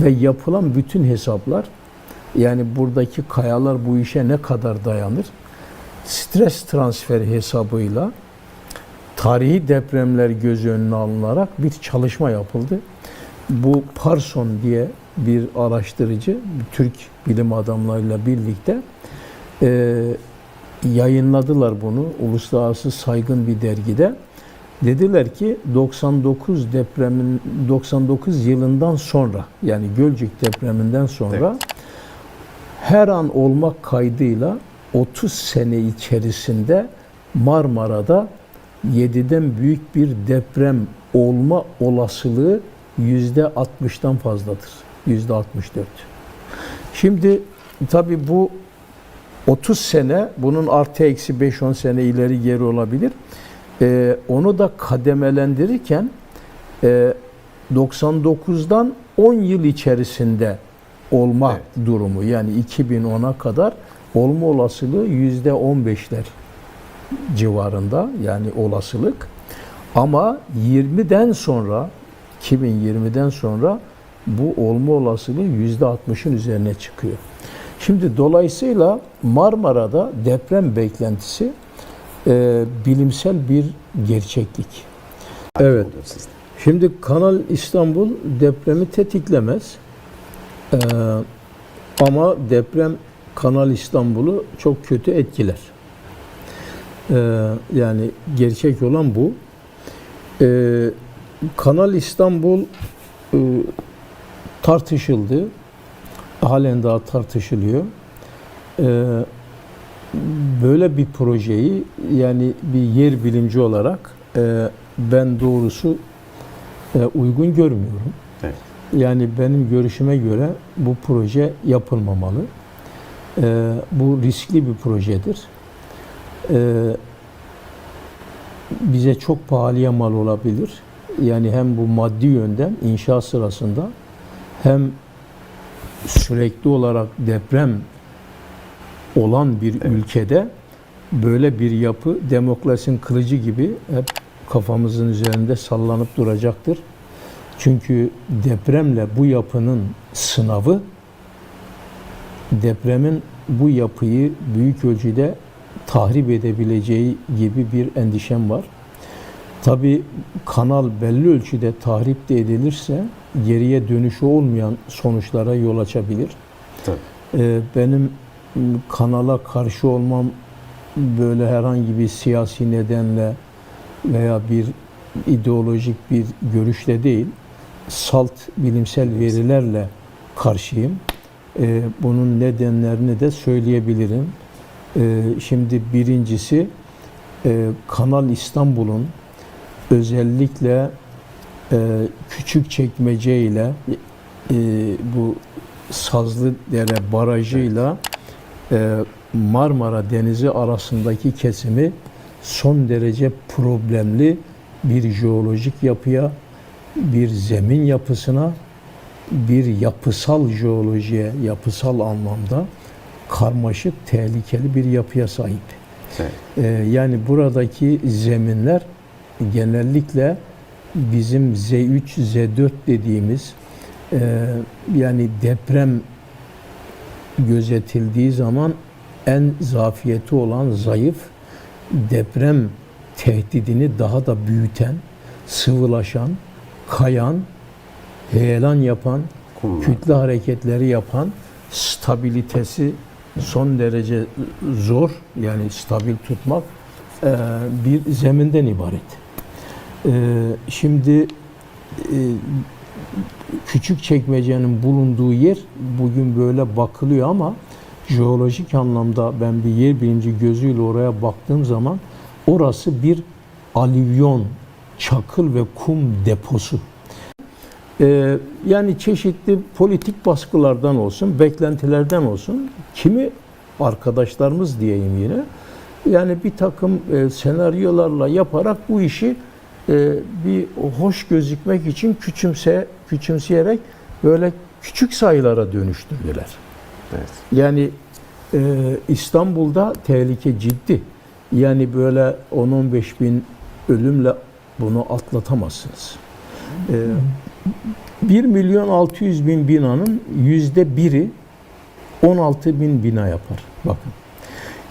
Ve yapılan bütün hesaplar yani buradaki kayalar bu işe ne kadar dayanır? Stres transferi hesabıyla tarihi depremler göz önüne alınarak bir çalışma yapıldı. Bu Parson diye bir araştırıcı, Türk bilim adamlarıyla birlikte e, yayınladılar bunu uluslararası saygın bir dergide. Dediler ki 99 depremin 99 yılından sonra yani Gölcük depreminden sonra her an olmak kaydıyla 30 sene içerisinde Marmara'da 7'den büyük bir deprem olma olasılığı yüzde 60'tan fazladır. Yüzde 64. Şimdi tabii bu 30 sene bunun artı eksi 5-10 sene ileri geri olabilir. Ee, onu da kademelendirirken e, 99'dan 10 yıl içerisinde olma durumu yani 2010'a kadar olma olasılığı yüzde 15'ler civarında yani olasılık. Ama 20'den sonra 2020'den sonra bu olma olasılığı yüzde 60'ın üzerine çıkıyor. Şimdi dolayısıyla Marmara'da deprem beklentisi e, bilimsel bir gerçeklik. Evet. Şimdi Kanal İstanbul depremi tetiklemez. Ee, ama deprem Kanal İstanbul'u çok kötü etkiler. Ee, yani gerçek olan bu. Ee, Kanal İstanbul e, tartışıldı. Halen daha tartışılıyor. Ee, böyle bir projeyi yani bir yer bilimci olarak e, ben doğrusu e, uygun görmüyorum. Evet. Yani benim görüşüme göre bu proje yapılmamalı. E, bu riskli bir projedir. E, bize çok pahalıya mal olabilir. Yani hem bu maddi yönden inşa sırasında hem sürekli olarak deprem olan bir ülkede böyle bir yapı demokrasinin kılıcı gibi hep kafamızın üzerinde sallanıp duracaktır. Çünkü depremle bu yapının sınavı depremin bu yapıyı büyük ölçüde tahrip edebileceği gibi bir endişem var. Tabi kanal belli ölçüde tahrip de edilirse geriye dönüşü olmayan sonuçlara yol açabilir. Tabii. Ee, benim kanala karşı olmam böyle herhangi bir siyasi nedenle veya bir ideolojik bir görüşle değil, salt bilimsel verilerle karşıyım. Ee, bunun nedenlerini de söyleyebilirim. Ee, şimdi birincisi e, Kanal İstanbul'un özellikle e, küçük çekmece ile e, bu Sazlıdere Barajı'yla e, Marmara Denizi arasındaki kesimi son derece problemli bir jeolojik yapıya, bir zemin yapısına, bir yapısal jeolojiye, yapısal anlamda karmaşık, tehlikeli bir yapıya sahip. Evet. Ee, yani buradaki zeminler genellikle bizim Z3, Z4 dediğimiz e, yani deprem gözetildiği zaman en zafiyeti olan zayıf deprem tehdidini daha da büyüten, sıvılaşan, kayan, heyelan yapan, Kumlar. kütle hareketleri yapan, stabilitesi son derece zor yani stabil tutmak e, bir zeminden ibaret. E, Şimdi e, küçük çekmecenin bulunduğu yer bugün böyle bakılıyor ama jeolojik anlamda ben bir yer bilimci gözüyle oraya baktığım zaman orası bir alüvyon, çakıl ve kum deposu. Ee, yani çeşitli politik baskılardan olsun, beklentilerden olsun, kimi arkadaşlarımız diyeyim yine, yani bir takım e, senaryolarla yaparak bu işi bir hoş gözükmek için küçümse küçümseyerek böyle küçük sayılara dönüştürdüler. Evet. Yani e, İstanbul'da tehlike ciddi. Yani böyle 10-15 bin ölümle bunu atlatamazsınız. E, 1 milyon 600 bin binanın yüzde biri 16 bin bina yapar. Bakın.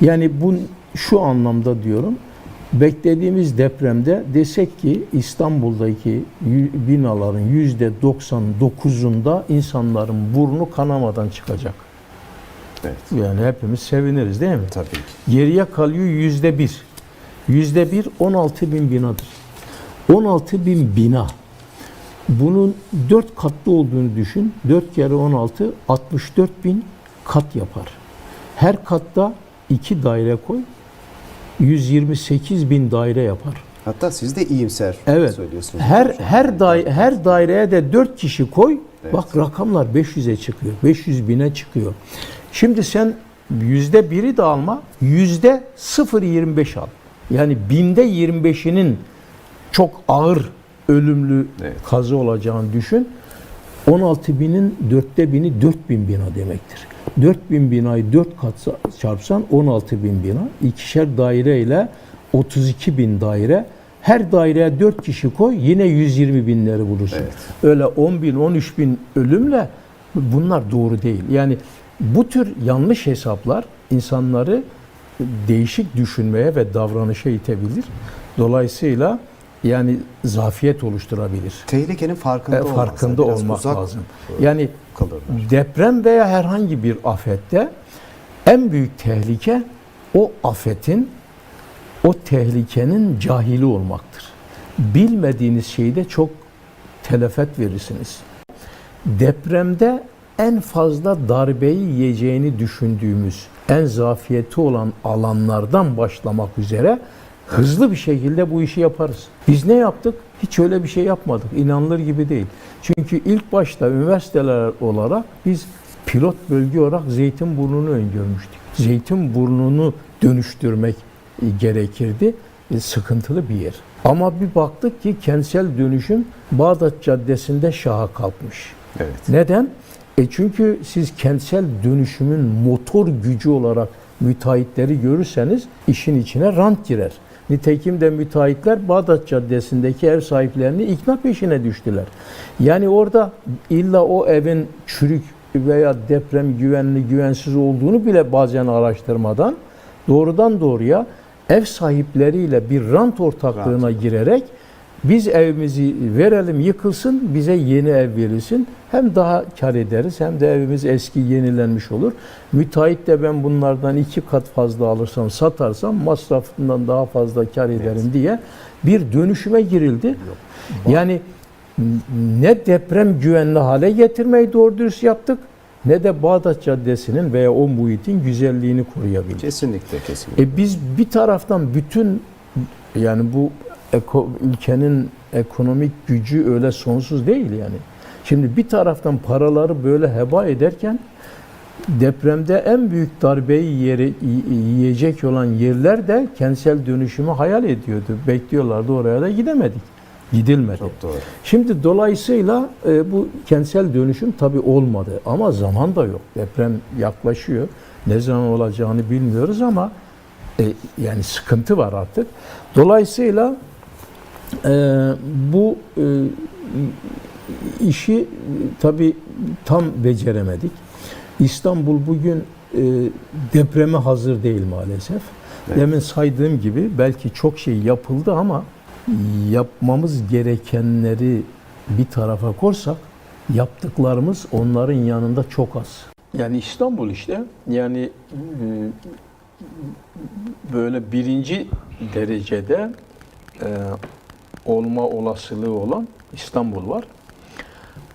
Yani bu şu anlamda diyorum. Beklediğimiz depremde desek ki İstanbul'daki binaların yüzde 99'unda insanların burnu kanamadan çıkacak. Evet. Yani hepimiz seviniriz değil mi? Tabii ki. Geriye kalıyor yüzde bir. Yüzde bir 16 bin binadır. 16 bin bina. Bunun 4 katlı olduğunu düşün. 4 kere 16 64 bin kat yapar. Her katta 2 daire koy. 128 bin daire yapar. Hatta siz de iyimser Evet. söylüyorsunuz. Her her daire, her daireye de 4 kişi koy. Evet. Bak rakamlar 500'e çıkıyor. 500 bine çıkıyor. Şimdi sen yüzde biri de alma, yüzde 0.25 al. Yani binde 25'inin çok ağır ölümlü Evet. kazı olacağını düşün. 16 binin dörtte bini 4000 bina demektir. 4000 binayı 4 kat çarpsan 16 bin bina. İkişer daireyle 32 bin daire. Her daireye 4 kişi koy yine 120 binleri bulursun. Evet. Öyle 10 bin 13 bin ölümle bunlar doğru değil. Yani bu tür yanlış hesaplar insanları değişik düşünmeye ve davranışa itebilir. Dolayısıyla yani zafiyet oluşturabilir. Tehlikenin farkında, E, farkında olmak uzak lazım. Yani kalırlar. deprem veya herhangi bir afette en büyük tehlike o afetin, o tehlikenin cahili olmaktır. Bilmediğiniz şeyde çok telefet verirsiniz. Depremde en fazla darbeyi yiyeceğini düşündüğümüz en zafiyeti olan alanlardan başlamak üzere hızlı bir şekilde bu işi yaparız. Biz ne yaptık? Hiç öyle bir şey yapmadık. İnanılır gibi değil. Çünkü ilk başta üniversiteler olarak biz pilot bölge olarak Zeytinburnu'nu öngörmüştük. Zeytinburnu'nu dönüştürmek gerekirdi. E, sıkıntılı bir yer. Ama bir baktık ki kentsel dönüşüm Bağdat Caddesi'nde şaha kalkmış. Evet. Neden? E çünkü siz kentsel dönüşümün motor gücü olarak müteahhitleri görürseniz işin içine rant girer. Nitekim de müteahhitler Bağdat Caddesi'ndeki ev sahiplerini ikna peşine düştüler. Yani orada illa o evin çürük veya deprem güvenli güvensiz olduğunu bile bazen araştırmadan doğrudan doğruya ev sahipleriyle bir rant ortaklığına girerek biz evimizi verelim yıkılsın, bize yeni ev verilsin. Hem daha kar ederiz hem de evimiz eski yenilenmiş olur. Müteahhit de ben bunlardan iki kat fazla alırsam, satarsam masrafından daha fazla kar ederim diye bir dönüşüme girildi. Yani ne deprem güvenli hale getirmeyi doğru dürüst yaptık ne de Bağdat Caddesi'nin veya o muhitin güzelliğini koruyabildik. Kesinlikle, kesinlikle. E biz bir taraftan bütün yani bu eko, ülkenin ekonomik gücü öyle sonsuz değil yani. Şimdi bir taraftan paraları böyle heba ederken depremde en büyük darbeyi yeri, yiyecek olan yerler de kentsel dönüşümü hayal ediyordu. Bekliyorlardı oraya da gidemedik. Gidilmedi. Çok doğru. Şimdi dolayısıyla e, bu kentsel dönüşüm tabii olmadı ama zaman da yok. Deprem yaklaşıyor. Ne zaman olacağını bilmiyoruz ama e, yani sıkıntı var artık. Dolayısıyla e, bu e, işi tabii tam beceremedik. İstanbul bugün e, depreme hazır değil maalesef. Evet. Demin saydığım gibi belki çok şey yapıldı ama yapmamız gerekenleri bir tarafa korsak yaptıklarımız onların yanında çok az. Yani İstanbul işte yani e, böyle birinci derecede e, olma olasılığı olan İstanbul var.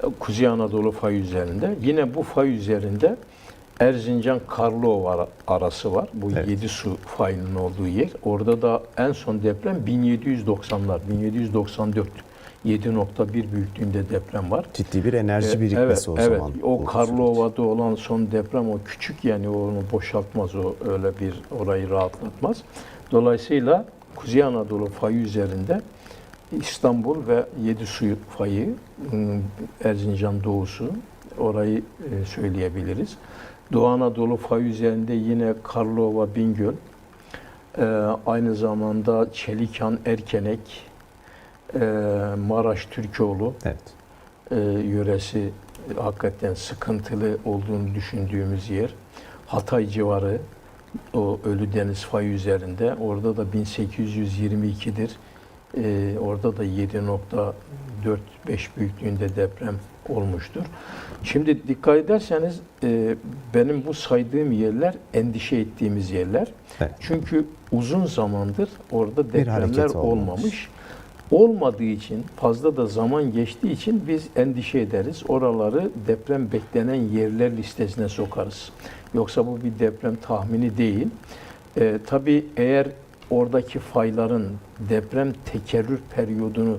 E, Kuzey Anadolu fay üzerinde. Yine bu fay üzerinde Erzincan Karlova arası var. Bu Evet. yedi su fayının olduğu yer. Orada da en son deprem 1790'lar, 1794. 7.1 büyüklüğünde deprem var. Ciddi bir enerji Evet, birikmesi evet, o evet. zaman. O Karlova'da olan son deprem o küçük yani onu boşaltmaz o öyle bir orayı rahatlatmaz. Dolayısıyla Kuzey Anadolu fayı üzerinde İstanbul ve Yedisu fayı, ım, Erzincan doğusu orayı e, söyleyebiliriz. Doğu Anadolu fayı üzerinde yine Karlova, Bingöl, e, aynı zamanda Çelikan, Erkenek, e, Maraş, Türkoğlu, Evet. e, yöresi e, hakikaten sıkıntılı olduğunu düşündüğümüz yer. Hatay civarı o Ölü Deniz fayı üzerinde. Orada da 1822'dir. E, orada da 7.4-5 büyüklüğünde deprem olmuştur. Şimdi dikkat ederseniz e, benim bu saydığım yerler endişe ettiğimiz yerler. Evet. Çünkü uzun zamandır orada depremler olmamış. Olmadığı için, fazla da zaman geçtiği için biz endişe ederiz. Oraları deprem beklenen yerler listesine sokarız. Yoksa bu bir deprem tahmini değil. Ee, tabii eğer oradaki fayların deprem tekerrür periyodunu